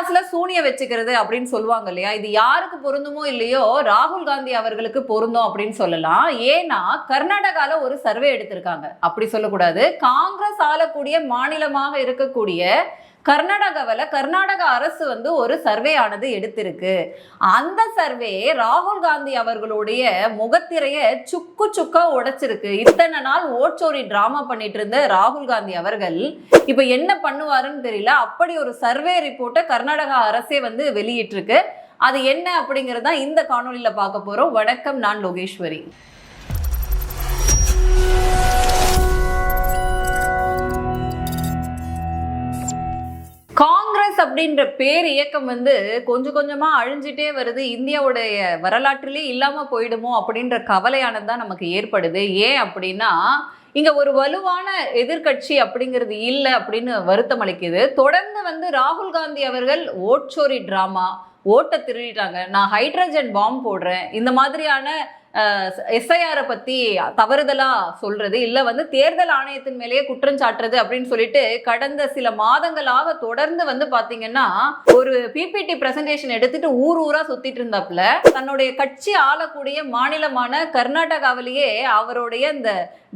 மெட்ராஸ்ல சூனிய வச்சுக்கிறது அப்படின்னு சொல்லுவாங்க இல்லையா? இது யாருக்கு பொருந்துமோ இல்லையோ ராகுல் காந்தி அவர்களுக்கு பொருந்தும் அப்படின்னு சொல்லலாம். ஏன்னா கர்நாடகால ஒரு சர்வே எடுத்திருக்காங்க. அப்படி சொல்லக்கூடாது. காங்கிரஸ் ஆளக்கூடிய மாநிலமாக இருக்கக்கூடிய கர்நாடகாவில் கர்நாடக அரசு வந்து ஒரு சர்வே ஆனது எடுத்திருக்கு. அந்த சர்வே ராகுல் காந்தி அவர்களுடைய முகத்திரைய சுக்கு சுக்கா உடைச்சிருக்கு. இத்தனை நாள் ஓட்சோரி டிராமா பண்ணிட்டு இருந்த ராகுல் காந்தி அவர்கள் இப்போ என்ன பண்ணுவாருன்னு தெரியல. அப்படி ஒரு சர்வே ரிப்போர்ட்டை கர்நாடகா அரசே வந்து வெளியிட்டிருக்கு. அது என்ன அப்படிங்கிறது தான் இந்த காணொலியில் பார்க்க போகிறோம் வணக்கம் நான் லோகேஸ்வரி. காங்கிரஸ் அப்படின்ற பேர் இயக்கம் வந்து கொஞ்சம் கொஞ்சமா அழிஞ்சிட்டே வருது. இந்தியாவுடைய வரலாற்றிலே இல்லாம போயிடுமோ அப்படின்ற கவலையானது தான் நமக்கு ஏற்படுது. ஏன் அப்படின்னா இங்க ஒரு வலுவான எதிர்க்கட்சி அப்படிங்கிறது இல்லை அப்படின்னு வருத்தம் அளிக்குது. தொடர்ந்து வந்து ராகுல் காந்தி அவர்கள் ஓட்சோரி டிராமா ஓட்டை திருடிட்டாங்க. நான் ஹைட்ரஜன் பாம்பு போடுறேன். இந்த மாதிரியான எஸ்ஐஆரை பற்றி தவறுதலாக சொல்கிறது இல்லை வந்து தேர்தல் ஆணையத்தின் மேலேயே குற்றம் சாட்டுறது அப்படின்னு சொல்லிட்டு கடந்த சில மாதங்களாக தொடர்ந்து வந்து பார்த்தீங்கன்னா ஒரு பிபிடி பிரசன்டேஷன் எடுத்துட்டு ஊர் ஊராக சுற்றிட்டு இருந்தாப்புல தன்னுடைய கட்சி ஆளக்கூடிய மாநிலமான கர்நாடகாவிலேயே அவருடைய இந்த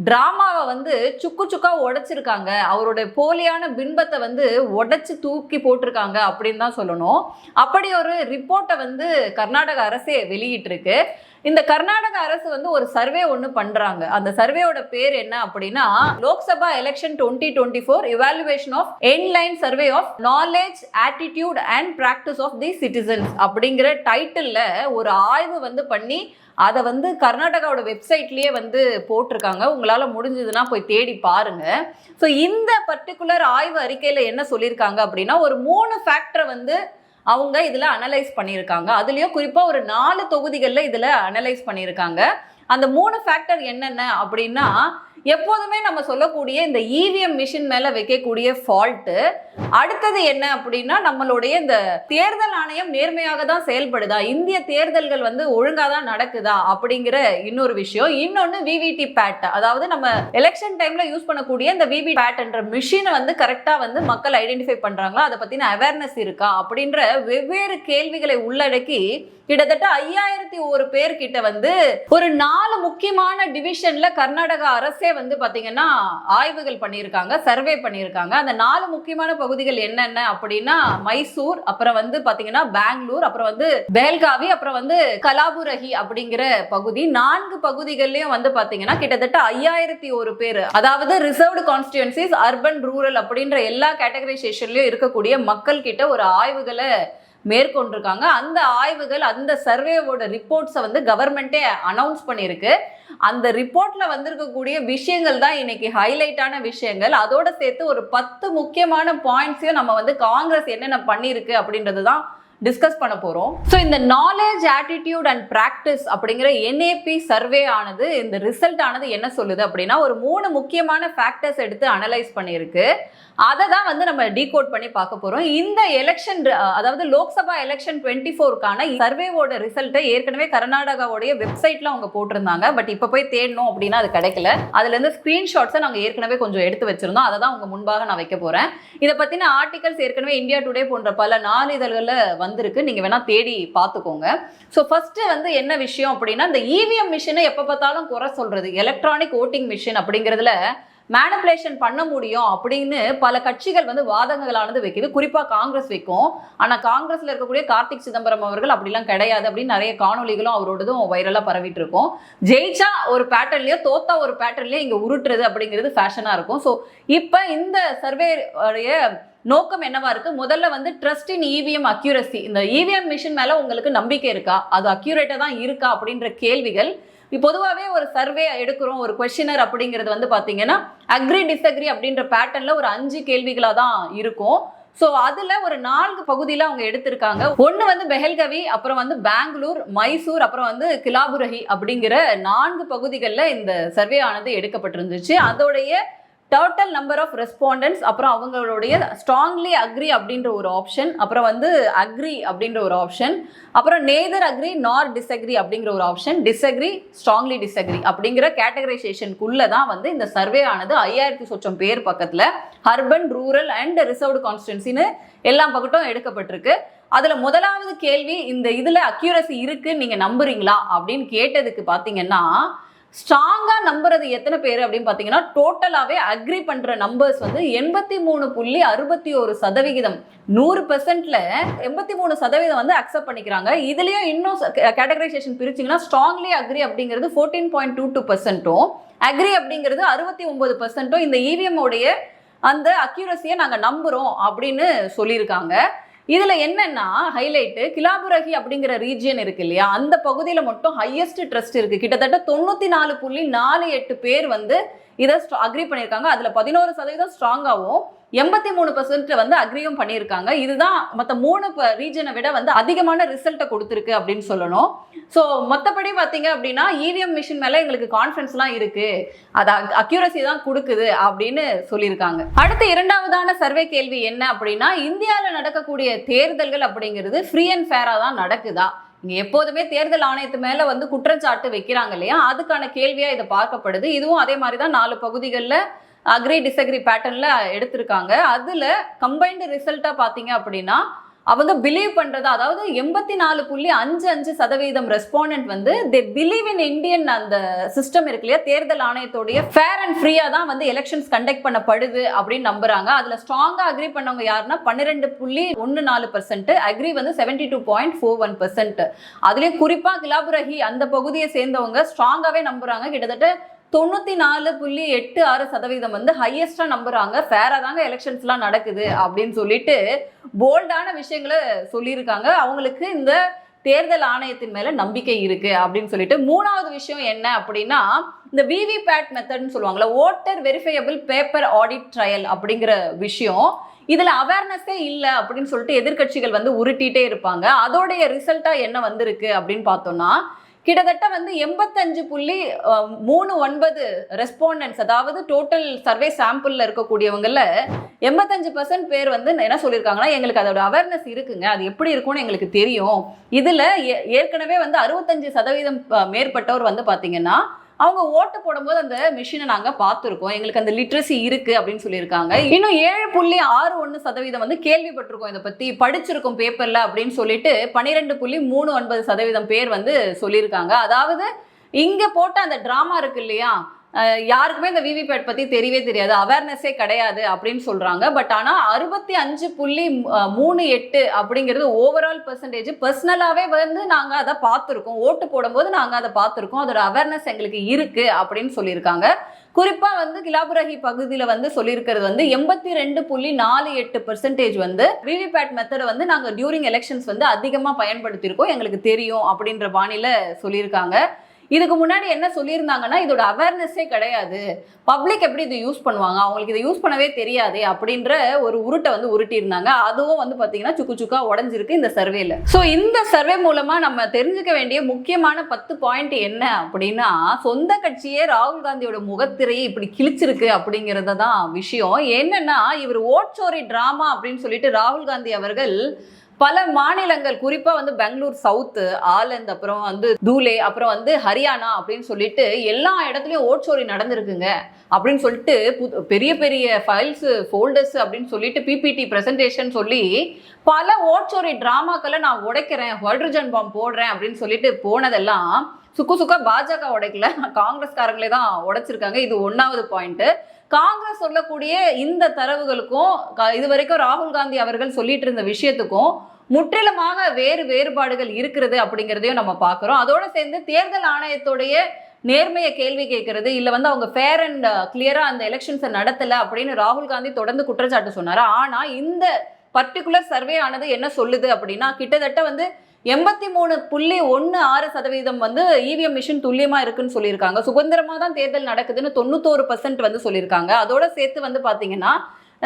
டிராமாவை வந்து சுக்கு சுக்கா உடைச்சிருக்காங்க. அவருடைய போலியான பின்பத்தை வந்து உடைச்சு தூக்கி போட்டிருக்காங்க அப்படின்னு தான் சொல்லணும். அப்படி ஒரு ரிப்போர்ட்டை வந்து கர்நாடக அரசே வெளியிட்டிருக்கு. இந்த கர்நாடக அரசு வந்து ஒரு சர்வே ஒன்று பண்றாங்க. அந்த சர்வேயோட பேர் என்ன அப்படின்னா Lok Sabha election twenty twenty four evaluation of online survey of knowledge attitude and practice of the citizens அப்படிங்கிற டைட்டில் ஒரு ஆய்வு வந்து பண்ணி அதை வந்து கர்நாடகாவோட வெப்சைட்லேயே வந்து போட்டிருக்காங்க. உங்களால் முடிஞ்சதுன்னா போய் தேடி பாருங்க. ஸோ இந்த பர்டிகுலர் ஆய்வு அறிக்கையில் என்ன சொல்லியிருக்காங்க அப்படின்னா ஒரு மூணு ஃபேக்டரை வந்து அவங்க இதில் அனலைஸ் பண்ணியிருக்காங்க. அதுலேயும் குறிப்பாக ஒரு நாலு தொகுதிகளில் இதில் அனலைஸ் பண்ணியிருக்காங்க. அந்த மூணு ஃபேக்டர் என்னென்ன அப்படின்னா எப்போதுமே நம்ம சொல்லக்கூடிய இந்த இவிஎம் மிஷின் மேலே வைக்கக்கூடிய ஃபால்ட்டு அடுத்தது என்ன அப்படின்னா நம்மளுடைய இந்த தேர்தல் ஆணையம் நேர்மையாக தான் செயல்படுதா? இந்திய தேர்தல்கள் வந்து ஒழுங்காக தான் நடக்குதா? அப்படிங்கிற இன்னொரு விஷயம். இன்னொன்று விவிடி பேட் அதாவது நம்ம எலெக்ஷன் டைம்ல யூஸ் பண்ணக்கூடிய இந்த விவி பேட்ன்ற மிஷினை வந்து கரெக்டாக வந்து மக்கள் ஐடென்டிஃபை பண்றாங்களா? அதை பத்தின அவேர்னஸ் இருக்கா? அப்படின்ற வெவ்வேறு கேள்விகளை உள்ளடக்கி கிட்டத்தட்ட ஐயாயிரத்தி ஒரு பேர்கிட்ட வந்து ஒரு நாலு முக்கியமான டிவிஷன்ல கர்நாடகா அரசே வந்து பார்த்தீங்கன்னா ஆய்வுகள் பண்ணியிருக்காங்க சர்வே பண்ணியிருக்காங்க. அந்த நாலு முக்கியமான பகுதிகள் என்னென்ன அப்படின்னா மைசூர் அப்புறம் வந்து பார்த்தீங்கன்னா பெங்களூர் அப்புறம் வந்து பேல்காவி அப்புறம் வந்து கலாபுரகி அப்படிங்கிற பகுதி. நான்கு பகுதிகள்லையும் வந்து பார்த்தீங்கன்னா கிட்டத்தட்ட ஐயாயிரத்தி ஒரு பேர். அதாவது ரிசர்வ்டு கான்ஸ்டியூன்சிஸ் அர்பன் ரூரல் அப்படின்ற எல்லா கேட்டகரைசேஷன்லையும் இருக்கக்கூடிய மக்கள் கிட்ட ஒரு ஆய்வுகளை மேற்கொண்டிருக்காங்க. அந்த ஆய்வுகள் அந்த சர்வேவோட ரிப்போர்ட்ஸை வந்து கவர்மெண்ட்டே அனௌன்ஸ் பண்ணியிருக்கு. அந்த ரிப்போர்ட்ல வந்திருக்கக்கூடிய விஷயங்கள் தான் இன்னைக்கு ஹைலைட்டான விஷயங்கள். அதோட சேர்த்து ஒரு பத்து முக்கியமான பாயிண்ட்ஸையும் நம்ம வந்து காங்கிரஸ் என்னென்ன பண்ணியிருக்கு அப்படின்றது தான் டிஸ்கஸ் பண்ண போகிறோம் ஸோ இந்த நாலேஜ் ஆட்டிடியூட் அண்ட் ப்ராக்டிஸ் அப்படிங்கிற என்ஏபி சர்வே ஆனது இந்த ரிசல்ட் ஆனது என்ன சொல்லுது அப்படின்னா ஒரு மூணு முக்கியமான ஃபேக்டர்ஸ் எடுத்து அனலைஸ் பண்ணியிருக்கு. அதை தான் வந்து நம்ம டீகோட் பண்ணி பார்க்க போகிறோம் இந்த எலெக்ஷன் அதாவது லோக்சபா எலெக்ஷன் டுவெண்ட்டி ஃபோருக்கான சர்வேவோட ரிசல்ட்டை ஏற்கனவே கர்நாடகாவோடைய வெப்சைட்டில் அவங்க போட்டிருந்தாங்க. பட் இப்போ போய் தேடணும் அப்படின்னா அது கிடைக்கல. அதுலேருந்து ஸ்க்ரீன்ஷாட்ஸை நாங்கள் ஏற்கனவே கொஞ்சம் எடுத்து வச்சிருந்தோம். அதை தான் உங்கள் முன்பாக நான் வைக்க போகிறேன் இதை பற்றின ஆர்டிகல்ஸ் ஏற்கனவே இந்தியா டுடே போன்ற பல நாளிதழ்களில் வந்து வந்திருக்கு. நீங்கள் வேணால் தேடி பார்த்துக்கோங்க. ஸோ ஃபஸ்ட்டு வந்து என்ன விஷயம் அப்படின்னா இந்த இவிஎம் மிஷினை எப்போ பார்த்தாலும் குறை சொல்கிறது எலக்ட்ரானிக் ஓட்டிங் மிஷின் அப்படிங்கிறதுல மேனிப்புலேஷன் பண்ண முடியும் அப்படின்னு பல கட்சிகள் வந்து வாதங்களானது வைக்குது. குறிப்பாக காங்கிரஸ் வைக்கும். ஆனால் காங்கிரஸில் இருக்கக்கூடிய கார்த்திக் சிதம்பரம் அவர்கள் அப்படிலாம் கிடையாது அப்படின்னு நிறைய காணொலிகளும் அவரோடதும் வைரலாக பரவிட்டு இருக்கும். ஜெயிச்சா ஒரு பேட்டர்ன்லயோ தோத்தா ஒரு பேட்டர்ன்லயோ இங்கே உருட்டுறது அப்படிங்கிறது ஃபேஷனாக இருக்கும். ஸோ இப்போ இந்த சர்வே நோக்கம் என்னவா இருக்கு? முதல்ல வந்து ட்ரஸ்ட் இன் இவிஎம் அக்யூரசி இந்த இவிஎம் மிஷின் மேல உங்களுக்கு நம்பிக்கை இருக்கா? அது அக்யூரேட்டா தான் இருக்கா? அப்படின்ற கேள்விகள் பொதுவாகவே ஒரு சர்வே எடுக்கிறோம் ஒரு கொஷினர் அப்படிங்கிறது வந்து பார்த்தீங்கன்னா அக்ரி டிஸ்அக்ரி அப்படின்ற பேட்டர்னில் ஒரு அஞ்சு கேள்விகளாக தான் இருக்கும். ஸோ அதில் ஒரு நான்கு பகுதியில் அவங்க எடுத்திருக்காங்க. ஒன்று வந்து பெஹல்கவி அப்புறம் வந்து பெங்களூர் மைசூர் அப்புறம் வந்து கிலாபுரகி அப்படிங்கிற நான்கு பகுதிகளில் இந்த சர்வே ஆனது எடுக்கப்பட்டிருந்துச்சு. அதோடைய டோட்டல் நம்பர் ஆஃப் ரெஸ்பாண்டன்ஸ் அப்புறம் அவங்களுடைய ஸ்ட்ராங்லி அக்ரி அப்படின்ற ஒரு ஆப்ஷன் அப்புறம் வந்து அக்ரி அப்படின்ற ஒரு ஆப்ஷன் அப்புறம் நேதர் அக்ரி நார் டிஸ்அக்ரி அப்படிங்கிற ஒரு ஆப்ஷன் டிஸ்அக்ரி ஸ்ட்ராங்லி டிஸ்அக்ரி அப்படிங்கிற கேட்டகரைசேஷனுக்குள்ளே தான் வந்து இந்த சர்வே ஆனது ஐயாயிரத்தி சொச்சம் பேர் பக்கத்தில் ஹர்பன் ரூரல் அண்ட் ரிசர்வ்டு கான்ஸ்டன்சின்னு எல்லா பக்கட்டும் எடுக்கப்பட்டிருக்கு. அதில் முதலாவது கேள்வி இந்த இதில் அக்யூரசி இருக்குன்னு நீங்கள் நம்புறீங்களா அப்படின்னு கேட்டதுக்கு பார்த்தீங்கன்னா ஸ்ட்ராங்காக நம்புறது எத்தனை பேர் அப்படின்னு பார்த்தீங்கன்னா டோட்டலாகவே அக்ரி பண்ணுற நம்பர்ஸ் வந்து எண்பத்தி மூணு புள்ளி அறுபத்தி ஒரு சதவிகிதம். நூறு பெர்சன்ட்ல எண்பத்தி மூணு சதவீதம் வந்து அக்செப்ட் பண்ணிக்கிறாங்க. இதுலேயும் இன்னும் கேட்டகரைசேஷன் பிரிச்சிங்கன்னா ஸ்ட்ராங்லி அக்ரி அப்படிங்கிறது ஃபோர்டீன் பாயிண்ட் டூ டூ பர்சன்ட்டும் அக்ரி அப்படிங்கிறது அறுபத்தி ஒன்பது பர்சன்ட்டும் இந்த இவிஎம் உடைய அந்த அக்யூரஸியை நாங்கள் நம்புகிறோம் அப்படின்னு சொல்லியிருக்காங்க. இதில் என்னென்னா ஹைலைட்டு கிலாபுரகி அப்படிங்கிற ரீஜியன் இருக்கு இல்லையா? அந்த பகுதியில் மட்டும் ஹையஸ்ட் ட்ரஸ்ட் இருக்குது கிட்டத்தட்ட தொண்ணூற்றி நாலு புள்ளி நாலு எட்டு பேர் வந்து இதை அக்ரி பண்ணியிருக்காங்க. அதில் பதினோரு சதவீதம் ஸ்ட்ராங்காகவும் எண்பத்தி மூணு பர்சன்ட் வந்து அக்ரியும் பண்ணியிருக்காங்க. இதுதான் மற்ற மூணு ரீஜனை விட வந்து அதிகமான ரிசல்ட்டை கொடுத்துருக்கு அப்படின்னு சொல்லணும். ஸோ மற்றபடி பார்த்தீங்க அப்படின்னா இவிஎம் மிஷின் மேலே எங்களுக்கு கான்ஃபிடன்ஸ்லாம் இருக்கு. அது அக்யூரசி தான் கொடுக்குது அப்படின்னு சொல்லியிருக்காங்க. அடுத்த இரண்டாவதான சர்வே கேள்வி என்ன அப்படின்னா இந்தியாவில் நடக்கக்கூடிய தேர்தல்கள் அப்படிங்கிறது ஃப்ரீ அண்ட் ஃபேராக தான் நடக்குதா? இங்கே எப்போதுமே தேர்தல் ஆணையத்து மேலே வந்து குற்றச்சாட்டு வைக்கிறாங்க இல்லையா? அதுக்கான கேள்வியாக இதை பார்க்கப்படுது. இதுவும் அதே மாதிரி தான் நாலு பகுதிகளில் அக்ரி டிஸ்அக்ரி பேட்டர்னில் எடுத்திருக்காங்க. அதில் கம்பைன்டு ரிசல்ட்டாக பார்த்தீங்க அப்படின்னா அவங்க பிலீவ் பண்ணுறது அதாவது எண்பத்தி நாலு புள்ளி அஞ்சு அஞ்சு சதவீதம் ரெஸ்பாண்டன்ட் வந்து தே பிலீவ் இன் இந்தியன் அந்த சிஸ்டம் இருக்கு இல்லையா தேர்தல் ஆணையத்துடைய ஃபேர் அண்ட் ஃப்ரீயாக தான் வந்து எலெக்ஷன்ஸ் கண்டக்ட் பண்ணப்படுது அப்படின்னு நம்புறாங்க. அதில் ஸ்ட்ராங்காக அக்ரி பண்ணவங்க யாருன்னா பன்னிரெண்டு புள்ளி ஒன்று நாலு பர்சன்ட் அக்ரி வந்து seventy two point four one percent அதுலேயும் குறிப்பாக கிலாபுரஹி அந்த பகுதியை சேர்ந்தவங்க ஸ்ட்ராங்காகவே நம்புறாங்க. கிட்டத்தட்ட தொண்ணூற்றி நாலு புள்ளி எட்டு ஆறு சதவீதம் வந்து ஹையஸ்டாக நம்புகிறாங்க ஃபேராக தாங்க எலெக்ஷன்ஸ்லாம் நடக்குது அப்படின்னு சொல்லிட்டு போல்டான விஷயங்களை சொல்லியிருக்காங்க. அவங்களுக்கு இந்த தேர்தல் ஆணையத்தின் மேல நம்பிக்கை இருக்கு அப்படின்னு சொல்லிட்டு மூணாவது விஷயம் என்ன அப்படின்னா இந்த விவிபேட் மெத்தட்னு சொல்லுவாங்கல்ல voter verifiable paper audit trail அப்படிங்கிற விஷயம். இதுல அவேர்னஸே இல்லை அப்படின்னு சொல்லிட்டு எதிர்க்கட்சிகள் வந்து உருட்டிகிட்டே இருப்பாங்க. அதோடைய ரிசல்ட்டா என்ன வந்திருக்கு அப்படின்னு பார்த்தோம்னா கிட்டத்தட்ட வந்து எண்பத்தஞ்சு புள்ளி மூணு ஒன்பது ரெஸ்பாண்டன்ஸ் அதாவது டோட்டல் சர்வே சாம்பிளில் இருக்கக்கூடியவங்கள எண்பத்தஞ்சு பர்சன்ட் பேர் வந்து என்ன சொல்லியிருக்காங்கன்னா எங்களுக்கு அதோட அவேர்னஸ் இருக்குங்க. அது எப்படி இருக்கும்னு எங்களுக்கு தெரியும். இதில் ஏற்கனவே வந்து அறுபத்தஞ்சு சதவீதம் மேற்பட்டவர் வந்து பார்த்தீங்கன்னா அவங்க ஓட்டு போடும்போது அந்த மிஷினை நாங்கள் பார்த்துருக்கோம். எங்களுக்கு அந்த லிட்ரஸி இருக்கு அப்படின்னு சொல்லியிருக்காங்க. இன்னும் ஏழு புள்ளி ஆறு ஒன்று சதவீதம் வந்து கேள்விப்பட்டிருக்கோம் இதை பற்றி படிச்சிருக்கோம் பேப்பரில் அப்படின்னு சொல்லிட்டு பன்னிரெண்டு புள்ளி மூணு ஒன்பது சதவீதம் பேர் வந்து சொல்லியிருக்காங்க. அதாவது இங்கே போட்ட அந்த ட்ராமா இருக்கு இல்லையா? யாருக்குமே இந்த விவிபேட் பற்றி தெரியவே தெரியாது. அவேர்னஸே கிடையாது அப்படின்னு சொல்கிறாங்க பட் ஆனால் அறுபத்தி அஞ்சு புள்ளி மூணு எட்டு அப்படிங்கிறது ஓவரால் பர்சன்டேஜ் பர்சனலாகவே வந்து நாங்கள் அதை பார்த்துருக்கோம். ஓட்டு போடும்போது நாங்கள் அதை பார்த்துருக்கோம். அதோட அவேர்னஸ் எங்களுக்கு இருக்குது அப்படின்னு சொல்லியிருக்காங்க. குறிப்பாக வந்து கிலாபுரகி பகுதியில் வந்து சொல்லியிருக்கிறது வந்து எண்பத்தி ரெண்டு புள்ளி நாலு எட்டு பெர்சன்டேஜ் வந்து விவிபேட் மெத்தடை வந்து நாங்கள் டியூரிங் எலெக்ஷன்ஸ் வந்து அதிகமாக பயன்படுத்தியிருக்கோம். எங்களுக்கு தெரியும் அப்படின்ற பாணியில் சொல்லியிருக்காங்க. இதுக்கு முன்னாடி என்ன சொல்லியிருந்தாங்கன்னா இதோட அவேர்னஸே கிடையாது. பப்ளிக் எப்படி இதை யூஸ் பண்ணுவாங்க? அவங்களுக்கு இதை யூஸ் பண்ணவே தெரியாது அப்படின்ற ஒரு உருட்டை வந்து உருட்டியிருந்தாங்க. அதுவும் வந்து பார்த்தீங்கன்னா சுக்கு சுக்கா உடஞ்சிருக்கு இந்த சர்வேல ஸோ இந்த சர்வே மூலமா நம்ம தெரிஞ்சுக்க வேண்டிய முக்கியமான பத்து பாயிண்ட் என்ன அப்படின்னா சொந்த கட்சியே ராகுல் காந்தியோட முகத்திரையை இப்படி கிழிச்சிருக்கு அப்படிங்கிறது தான் விஷயம். என்னன்னா இவர் ஓட்சோரி டிராமா அப்படின்னு சொல்லிட்டு ராகுல் காந்தி அவர்கள் பல மாநிலங்கள் குறிப்பா வந்து பெங்களூர் சவுத்து ஆலந்த் அப்புறம் வந்து தூலே அப்புறம் வந்து ஹரியானா அப்படின்னு சொல்லிட்டு எல்லா இடத்துலயும் ஓட்சோரி நடந்திருக்குங்க. அப்படின்னு சொல்லிட்டு புது- பெரிய பெரிய ஃபைல்ஸ் ஃபோல்டர்ஸ் அப்படின்னு சொல்லிட்டு பிபிடி பிரசன்டேஷன் சொல்லி பல ஓட்சோரி டிராமாக்களை நான் உடைக்கிறேன் ஹைட்ரஜன் பாம்பு போடுறேன் அப்படின்னு சொல்லிட்டு போனதெல்லாம் சுக்கு சுக்கா பாஜக உடைக்கல. காங்கிரஸ்காரங்களே தான் உடைச்சிருக்காங்க. இது ஒன்னாவது பாயிண்ட் காங்கிரஸ் சொல்லக்கூடிய இந்த தரவுகளுக்கும் க- இது வரைக்கும் ராகுல் காந்தி அவர்கள் சொல்லிட்டு இருந்த விஷயத்துக்கும் முற்றிலுமாக வேறு வேறுபாடுகள் இருக்கிறது அப்படிங்கிறதையும் நம்ம பார்க்குறோம். அதோடு சேர்ந்து தேர்தல் ஆணையத்துடைய நேர்மையை கேள்வி கேட்கறது. இல்லை வந்து அவங்க ஃபேர் அண்ட் கிளியராக அந்த எலெக்ஷன்ஸை நடத்தலை அப்படின்னு ராகுல் காந்தி தொடர்ந்து குற்றச்சாட்டு சொன்னார்? ஆனால் இந்த பர்டிகுலர் சர்வே ஆனது என்ன சொல்லுது அப்படின்னா கிட்டத்தட்ட வந்து எண்பத்தி மூணு புள்ளி ஒன்று ஆறு சதவீதம் வந்து இவிஎம் மிஷின் துல்லியமாக இருக்குன்னு சொல்லியிருக்காங்க. சுதந்திரமாக தான் தேர்தல் நடக்குதுன்னு தொண்ணூத்தோரு பர்சன்ட் வந்து சொல்லியிருக்காங்க. அதோட சேர்த்து வந்து பார்த்தீங்கன்னா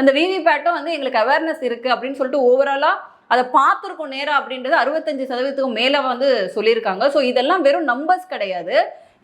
அந்த விவிபேட்டும் வந்து எங்களுக்கு அவேர்னஸ் இருக்குது அப்படின்னு சொல்லிட்டு ஓவராலாக அதை பார்த்துருக்கோம் நேராக அப்படின்றது அறுபத்தஞ்சு சதவீதத்துக்கும் மேலே வந்து சொல்லியிருக்காங்க. ஸோ இதெல்லாம் வெறும் நம்பர்ஸ் கிடையாது.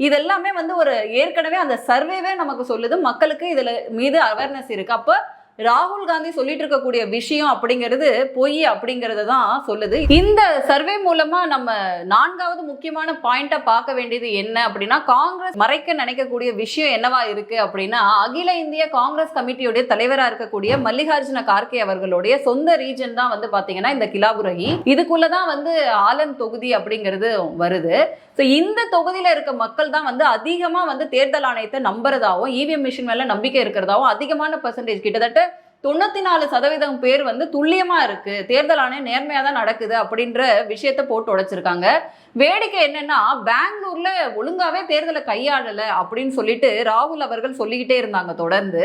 இதெல்லாமே வந்து ஒரு ஏற்கனவே அந்த சர்வேவே நமக்கு சொல்லுது. மக்களுக்கு இதில் மீது அவேர்னஸ் இருக்குது அப்போ ராகுல் காந்தி சொல்லிட்டு இருக்கக்கூடிய விஷயம் அப்படிங்கிறது பொய் அப்படிங்கிறத தான் சொல்லுது. இந்த சர்வே மூலமா நம்ம நான்காவது முக்கியமான பாயிண்டா பார்க்க வேண்டியது என்ன அப்படின்னா காங்கிரஸ் மறைக்க நினைக்கக்கூடிய விஷயம் என்னவா இருக்கு அப்படின்னா அகில இந்திய காங்கிரஸ் கமிட்டியுடைய தலைவரா இருக்கக்கூடிய மல்லிகார்ஜுன கார்கே அவர்களுடைய சொந்த ரீஜன் தான் வந்து பாத்தீங்கன்னா இந்த கிலாபுரகி. இதுக்குள்ளதான் வந்து ஆலன் தொகுதி அப்படிங்கிறது வருது. ஸோ இந்த தொகுதியில் இருக்க மக்கள் தான் வந்து அதிகமாக வந்து தேர்தல் ஆணையத்தை நம்புறதாவும் இவிஎம் மிஷின் மேலே நம்பிக்கை இருக்கிறதாவும் அதிகமான பர்சன்டேஜ் கிட்டத்தட்ட தொண்ணூத்தி நாலு சதவீதம் பேர் வந்து துல்லியமா இருக்கு. தேர்தல் ஆணையம் நேர்மையா தான் நடக்குது அப்படின்ற விஷயத்த போட்டு உடைச்சிருக்காங்க. வேடிக்கை என்னன்னா பெங்களூர்ல ஒழுங்காவே தேர்தலை கையாளல அப்படின்னு சொல்லிட்டு ராகுல் அவர்கள் சொல்லிக்கிட்டே இருந்தாங்க தொடர்ந்து.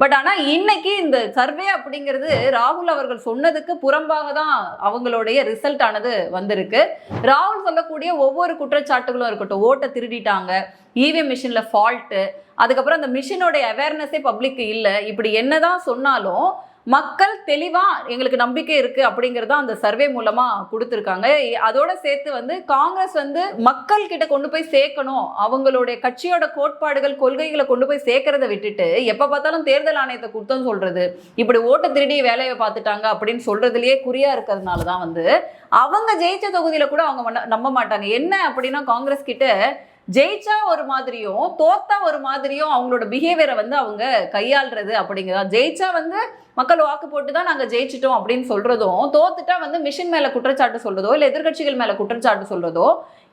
பட் ஆனா இன்னைக்கு இந்த சர்வே அப்படிங்கிறது ராகுல் அவர்கள் சொன்னதுக்கு புறம்பாக தான் அவங்களுடைய ரிசல்ட் ஆனது வந்திருக்கு. ராகுல் சொல்லக்கூடிய ஒவ்வொரு குற்றச்சாட்டுகளும் இருக்கட்டும் ஓட்டை திருடிட்டாங்க. இவிஎம் மிஷினில் ஃபால்ட்டு அதுக்கப்புறம் அந்த மிஷினோடைய அவேர்னஸே பப்ளிக்கு இல்லை. இப்படி என்னதான் சொன்னாலும் மக்கள் தெளிவாக எங்களுக்கு நம்பிக்கை இருக்குது அப்படிங்கிறத அந்த சர்வே மூலமாக கொடுத்துருக்காங்க. அதோட சேர்த்து வந்து காங்கிரஸ் வந்து மக்கள் கிட்ட கொண்டு போய் சேர்க்கணும். அவங்களுடைய கட்சியோட கோட்பாடுகள் கொள்கைகளை கொண்டு போய் சேர்க்கறத விட்டுட்டு எப்போ பார்த்தாலும் தேர்தல் ஆணையத்தை கொடுத்தோம் சொல்கிறது இப்படி ஓட்டு திருடி வேலையை பார்த்துட்டாங்க அப்படின்னு சொல்கிறதுலையே குறியாக இருக்கிறதுனால தான் வந்து அவங்க ஜெயிச்ச தொகுதியில் கூட அவங்க மன்ன- நம்ப மாட்டாங்க. என்ன அப்படின்னா காங்கிரஸ் கிட்ட ஜெயிச்சா ஒரு மாதிரியும் தோத்தா ஒரு மாதிரியும் அவங்களோட பிஹேவியரை வந்து அவங்க கையாள்றது அப்படிங்கிறதா. ஜெயிச்சா வந்து மக்கள் வாக்கு போட்டு தான் நாங்கள் ஜெயிச்சிட்டோம் அப்படின்னு சொல்றதும் தோத்துட்டா வந்து மிஷின் மேல குற்றச்சாட்டு சொல்றதோ இல்லை எதிர்கட்சிகள் மேல குற்றச்சாட்டு சொல்றதோ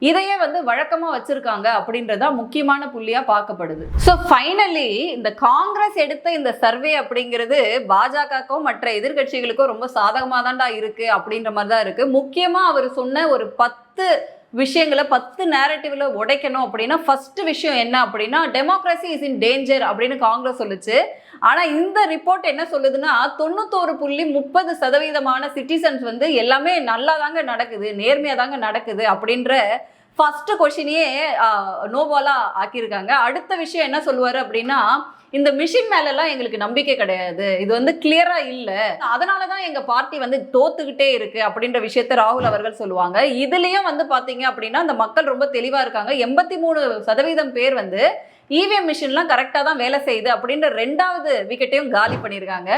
இதையே வந்து வழக்கமாக வச்சிருக்காங்க அப்படின்றதா முக்கியமான புள்ளியா பார்க்கப்படுது. ஸோ ஃபைனலி இந்த காங்கிரஸ் எடுத்த இந்த சர்வே அப்படிங்கிறது பாஜகவுக்கும் மற்ற எதிர்க்கட்சிகளுக்கும் ரொம்ப சாதகமாக தான்டா இருக்கு அப்படின்ற மாதிரி தான் இருக்கு. முக்கியமாக அவர் சொன்ன ஒரு பத்து விஷயங்களை பத்து நேரட்டிவ்ல உடைக்கணும் அப்படின்னா ஃபர்ஸ்ட் விஷயம் என்ன அப்படின்னா டெமோக்ரஸி இஸ் இன் டேஞ்சர் அப்படின்னு காங்கிரஸ் சொல்லுச்சு. ஆனா இந்த ரிப்போர்ட் என்ன சொல்லுதுன்னா தொண்ணூத்தோரு புள்ளி முப்பது சதவீதமான சிட்டிசன்ஸ் வந்து எல்லாமே நல்லா தாங்க நடக்குது நேர்மையா தாங்க நடக்குது அப்படின்ற ஃபர்ஸ்ட் கொஷினையே நோபாலா ஆக்கியிருக்காங்க. அடுத்த விஷயம் என்ன சொல்லுவாரு அப்படின்னா இந்த மிஷின் மேலெல்லாம் எங்களுக்கு நம்பிக்கை கிடையாது. இது வந்து கிளியரா இல்ல. அதனால தான் எங்க பார்ட்டி வந்து தோத்துக்கிட்டே இருக்கு அப்படின்ற விஷயத்த ராகுல் அவர்கள் சொல்லுவாங்க. இதுலயும் வந்து பாத்தீங்க அப்படின்னா அந்த மக்கள் ரொம்ப தெளிவா இருக்காங்க. எண்பத்தி மூணு சதவீதம் பேர் வந்து இவிஎம் மிஷின்லாம் கரெக்டாக தான் வேலை செய்யுது அப்படின்ற ரெண்டாவது விக்கெட்டையும் காலி பண்ணியிருக்காங்க.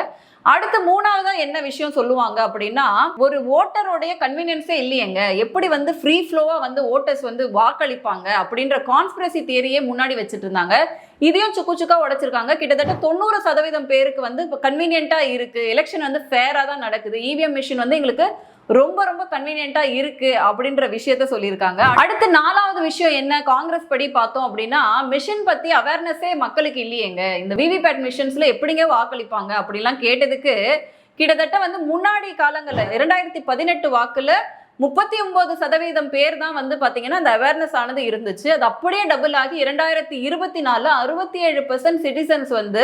அடுத்து மூணாவதா என்ன விஷயம் சொல்லுவாங்க அப்படின்னா ஒரு ஓட்டருடைய கன்வீனியன்ஸே இல்லையங்க. எப்படி வந்து ஃப்ரீ ஃப்ளோவா வந்து ஓட்டர்ஸ் வந்து வாக்களிப்பாங்க அப்படின்ற கான்ஸ்பிரசி தியரியே முன்னாடி வச்சுட்டு இருந்தாங்க இதையும் சுக்கு சுக்கா உடைச்சிருக்காங்க. கிட்டத்தட்ட தொண்ணூறு சதவீதம் பேருக்கு வந்து இப்போ கன்வீனியன்ட்டா இருக்கு. எலெக்ஷன் வந்து ஃபேரா தான் நடக்குது. இவிஎம் மிஷின் வந்து எங்களுக்கு ரொம்ப ரொம்ப கன்வீனியன்ட்டா இருக்கு அப்படின்ற விஷயத்த சொல்லியிருக்காங்க. அடுத்து நாலாவது விஷயம் என்ன? காங்கிரஸ் படி பார்த்தோம் அப்படின்னா மிஷின் பத்தி அவேர்னஸே மக்களுக்கு இல்லையேங்க. இந்த விவிபேட் மிஷின்ஸ்ல எப்படிங்க வாக்களிப்பாங்க அப்படிலாம் கேட்டதுக்கு கிட்டத்தட்ட வந்து முன்னாடி காலங்களில் இரண்டாயிரத்தி பதினெட்டு வாக்குல முப்பத்தி ஒன்பது சதவீதம் பேர் தான் வந்து பார்த்தீங்கன்னா அந்த அவேர்னஸ் ஆனது இருந்துச்சு. அது அப்படியே டபுள் ஆகி இரண்டாயிரத்தி இருபத்தி நாலு அறுபத்தி ஏழு பெர்சன்ட் சிட்டிசன்ஸ் வந்து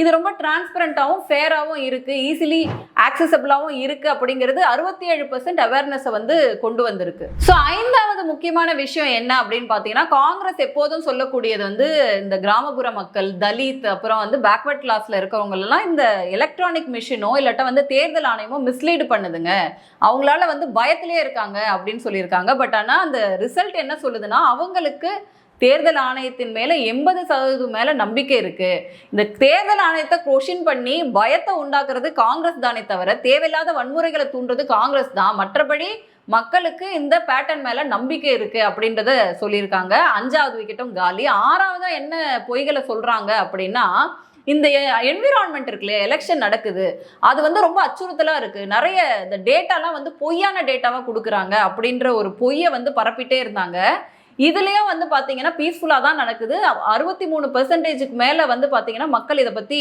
இது ரொம்ப டிரான்ஸ்பரண்ட்டாகவும் ஃபேராகவும் இருக்குது ஈஸிலி ஆக்சசபிளாகவும் இருக்குது அப்படிங்கிறது அறுபத்தி ஏழு பர்சன்ட் அவேர்னஸை வந்து கொண்டு வந்திருக்கு. ஸோ ஐந்தாவது முக்கியமான விஷயம் என்ன அப்படின்னு பார்த்தீங்கன்னா காங்கிரஸ் எப்போதும் சொல்லக்கூடியது வந்து இந்த கிராமப்புற மக்கள் தலித் அப்புறம் வந்து பேக்வர்ட் கிளாஸில் இருக்கிறவங்களெல்லாம் இந்த எலக்ட்ரானிக் மிஷினோ இல்லாட்டா வந்து தேர்தல் ஆணையமோ மிஸ்லீடு பண்ணுதுங்க. அவங்களால வந்து பயத்திலே இருக்காங்க அப்படின்னு சொல்லியிருக்காங்க. பட் ஆனால் அந்த ரிசல்ட் என்ன சொல்லுதுன்னா அவங்களுக்கு தேர்தல் ஆணையத்தின் மேலே எண்பது சதவீதம் மேலே நம்பிக்கை இருக்கு. இந்த தேர்தல் ஆணையத்தை கொஷின் பண்ணி பயத்தை உண்டாக்குறது காங்கிரஸ் தானே தவிர தேவையில்லாத வன்முறைகளை தூண்டுறது காங்கிரஸ் தான். மற்றபடி மக்களுக்கு இந்த பேட்டர்ன் மேல நம்பிக்கை இருக்கு அப்படின்றத சொல்லியிருக்காங்க. அஞ்சாவது விக்கெட்டும் காலி. ஆறாவதா என்ன பொய்களை சொல்றாங்க அப்படின்னா இந்த என்விரான்மெண்ட் இருக்குல்லையே எலெக்ஷன் நடக்குது. அது வந்து ரொம்ப அச்சுறுத்தலாக இருக்குது நிறைய இந்த டேட்டாலாம் வந்து பொய்யான டேட்டாவாக கொடுக்குறாங்க அப்படின்ற ஒரு பொய்யை வந்து பரப்பிட்டே இருந்தாங்க. இதுலயும் வந்து பாத்தீங்கன்னா பீஸ்ஃபுல்லா தான் நடக்குது. அறுபத்தி மூணு பெர்சன்டேஜுக்கு மேல வந்து பாத்தீங்கன்னா மக்கள் இதை பத்தி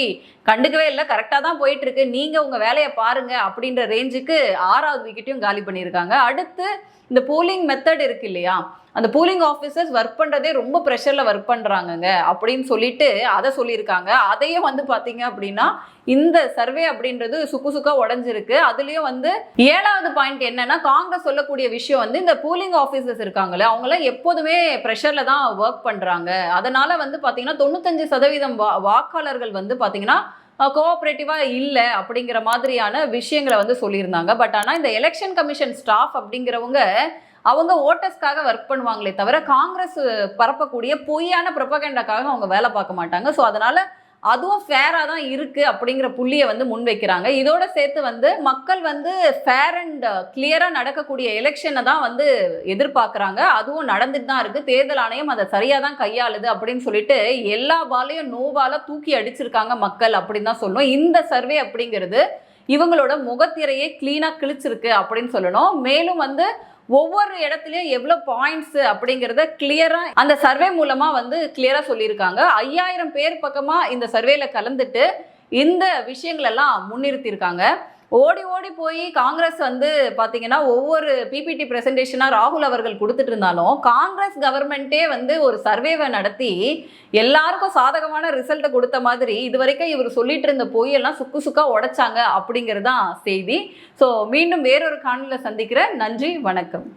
கண்டுக்கவே இல்லை. கரெக்டா தான் போயிட்டு இருக்கு நீங்க உங்க வேலையை பாருங்க அப்படின்ற ரேஞ்சுக்கு ஆறாவது விக்கெட்டையும் காலி பண்ணியிருக்காங்க. அடுத்து இந்த போலிங் மெத்தட் இருக்கு இல்லையா? அந்த போலிங் ஆஃபீஸர்ஸ் ஒர்க் பண்ணுறதே ரொம்ப ப்ரெஷரில் ஒர்க் பண்ணுறாங்கங்க அப்படின்னு சொல்லிட்டு அதை சொல்லியிருக்காங்க. அதையும் வந்து பார்த்தீங்க அப்படின்னா இந்த சர்வே அப்படின்றது சுக்கு சுக்கா உடஞ்சிருக்கு. அதுலேயும் வந்து ஏழாவது பாயிண்ட் என்னன்னா காங்கிரஸ் சொல்லக்கூடிய விஷயம் வந்து இந்த போலிங் ஆஃபீஸர்ஸ் இருக்காங்களே அவங்களாம் எப்போதுமே ப்ரெஷரில் தான் ஒர்க் பண்ணுறாங்க அதனால வந்து பார்த்தீங்கன்னா தொண்ணூத்தஞ்சு சதவீதம் வா வாக்காளர்கள் வந்து பார்த்தீங்கன்னா கோஆப்ரேட்டிவாக இல்லை அப்படிங்கிற மாதிரியான விஷயங்களை வந்து சொல்லியிருந்தாங்க. பட் ஆனால் இந்த எலெக்ஷன் கமிஷன் ஸ்டாஃப் அப்படிங்கிறவங்க அவங்க ஓட்டர்ஸ்க்காக ஒர்க் பண்ணுவாங்களே தவிர காங்கிரஸ் பரப்பக்கூடிய பொய்யான ப்ரொபகண்டாக்காக அவங்க வேலை பார்க்க மாட்டாங்க. ஸோ அதனால் அதுவும் ஃபேராக தான் இருக்குது அப்படிங்கிற புள்ளியை வந்து முன்வைக்கிறாங்க இதோட சேர்த்து வந்து மக்கள் வந்து ஃபேர் அண்ட் கிளியராக நடக்கக்கூடிய எலெக்ஷனை தான் வந்து எதிர்பார்க்குறாங்க. அதுவும் நடந்துட்டு தான் இருக்குது தேர்தல் ஆணையம் அதை சரியாக தான் கையாளுது அப்படின்னு சொல்லிட்டு எல்லா பாலையும் நோவால தூக்கி அடிச்சிருக்காங்க மக்கள் அப்படின்னு தான் சொல்லணும். இந்த சர்வே அப்படிங்கிறது இவங்களோட முகத்திரையே கிளீனாக கிழிச்சிருக்கு அப்படின்னு சொல்லணும். மேலும் வந்து ஒவ்வொரு இடத்துலையும் எவ்வளோ பாயிண்ட்ஸ் அப்படிங்கிறத கிளியராக அந்த சர்வே மூலமாக வந்து கிளியராக சொல்லியிருக்காங்க. ஐயாயிரம் பேர் பக்கமாக இந்த சர்வேல கலந்துட்டு இந்த விஷயங்களெல்லாம் முன்னிறுத்தியிருக்காங்க. ஓடி ஓடி போய் காங்கிரஸ் வந்து பார்த்தீங்கன்னா ஒவ்வொரு பிபிடி பிரசன்டேஷனாக ராகுல் அவர்கள் கொடுத்துட்டு இருந்தாலும் காங்கிரஸ் கவர்மெண்ட்டே வந்து ஒரு சர்வேவை நடத்தி எல்லாருக்கும் சாதகமான ரிசல்ட்டை கொடுத்த மாதிரி இது வரைக்கும் இவர் சொல்லிட்டு இருந்த பொய்யெல்லாம் சுக்கு சுக்கா உடைச்சாங்க அப்படிங்கிறது தான் செய்தி. ஸோ மீண்டும் வேறொரு காணொலியில் சந்திக்கிறேன். நன்றி வணக்கம்.